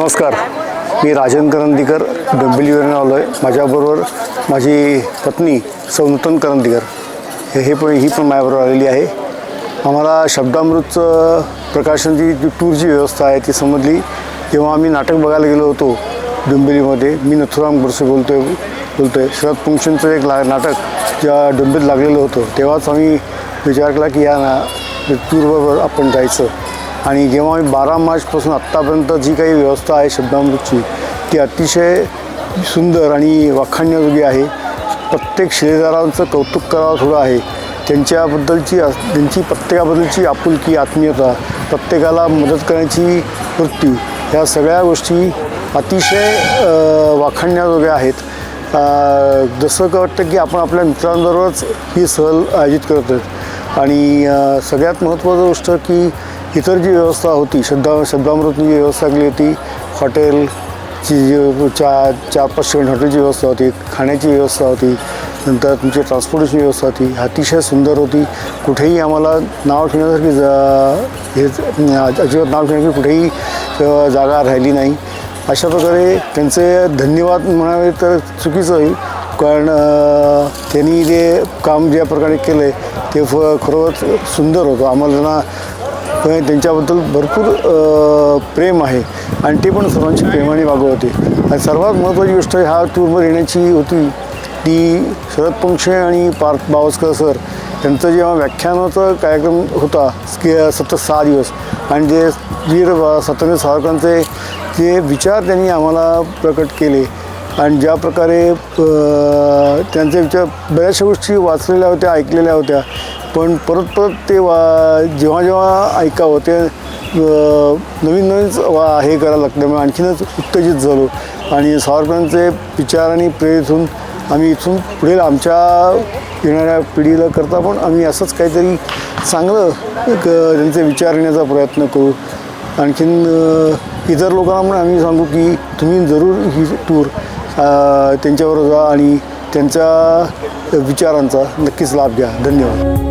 नमस्कार. मी राजन करंदीकर डोंबिवलीवरून आलो आहे माझ्याबरोबर माझी पत्नी सौनूतन करंदीकर. हे पण ही पण माझ्याबरोबर आलेली आहे. आम्हाला शब्दामृतचं प्रकाशनची जी टूरची व्यवस्था आहे ती समजली जेव्हा आम्ही नाटक बघायला गेलो होतो डोंबिवलीमध्ये मी नथुराम बोरसे बोलतो आहे बोलतो आहे शरद पंक्शनचं एक ला नाटक ज्या डोंबिवलीत लागलेलं होतं तेव्हाच आम्ही विचार केला की या ना टूरबरोबर आपण जायचं. आणि जेव्हा आम्ही बारा मार्चपासून आत्तापर्यंत जी काही व्यवस्था आहे शब्दामृतची ती अतिशय सुंदर आणि वाखाणण्याजोगी आहे. प्रत्येक शिलेदारांचं कौतुक करावं थोडं आहे. त्यांच्याबद्दलची त्यांची प्रत्येकाबद्दलची आपुलकी आत्मीयता प्रत्येकाला मदत करण्याची वृत्ती ह्या सगळ्या गोष्टी अतिशय वाखाणण्याजोग्या आहेत. जसं का वाटतं की आपण आपल्या मित्रांबरोबरच ही सहल आयोजित करत आणि सगळ्यात महत्त्वाचं गोष्ट की इतर जी व्यवस्था होती शब्दा शब्दामृतची जी व्यवस्था केली होती हॉटेलची जी चार चार पाच सेकंड हॉटेलची व्यवस्था होती खाण्याची व्यवस्था होती नंतर तुमची ट्रान्सपोर्टेशनची व्यवस्था होती अतिशय सुंदर होती. कुठेही आम्हाला नाव ठेवण्यासारखी जा हे अजिबात नाव ठेवण्याची कुठेही जागा राहिली नाही. अशा प्रकारे त्यांचे धन्यवाद म्हणावे तर चुकीचं होईल कारण त्यांनी जे काम ज्या प्रकारे केलं आहे ते फ खरोखर सुंदर होतं. आम्हाला त्यांना पण त्यांच्याबद्दल भरपूर प्रेम आहे. आणि ते पण सर्वांची प्रेमाने वागवते आणि सर्वात महत्त्वाची गोष्ट ह्या टूरवर येण्याची होती ती शरद पंक्षे आणि पार्थ बावस्कर सर यांचं जेव्हा व्याख्यानाचा कार्यक्रम होता की सतत सहा दिवस. आणि जे वीर सत्यमेव सावरकरांचे जे विचार त्यांनी आम्हाला प्रकट केले आणि ज्या प्रकारे अ, त्यांचे विचार बऱ्याचशा गोष्टी वाचलेल्या होत्या ऐकलेल्या होत्या पण परत परत ते वा जेव्हा जेव्हा ऐकावं ते नवीन नवीन नवीनच वा हे करायला लागतं आणखीनच उत्तेजित झालो. आणि सावरकरांचे विचारांनी प्रेरित होऊन आम्ही इथून पुढे आमच्या येणाऱ्या पिढीला करता पण आम्ही असंच काहीतरी चांगलं एक त्यांचे विचार येण्याचा प्रयत्न करू. आणखीन इतर लोकांना पण आम्ही सांगू की तुम्ही जरूर ही टूर त्यांच्यावर जा आणि त्यांच्या विचारांचा नक्कीच लाभ घ्या. धन्यवाद.